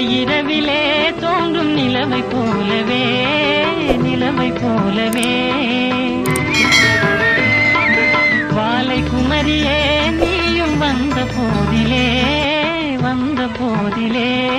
இரவிலே தோன்றும் நிலவை போலவே நிலவை போலவே. வாலை குமரியே நீயும் வந்த போதிலே வந்த போதிலே.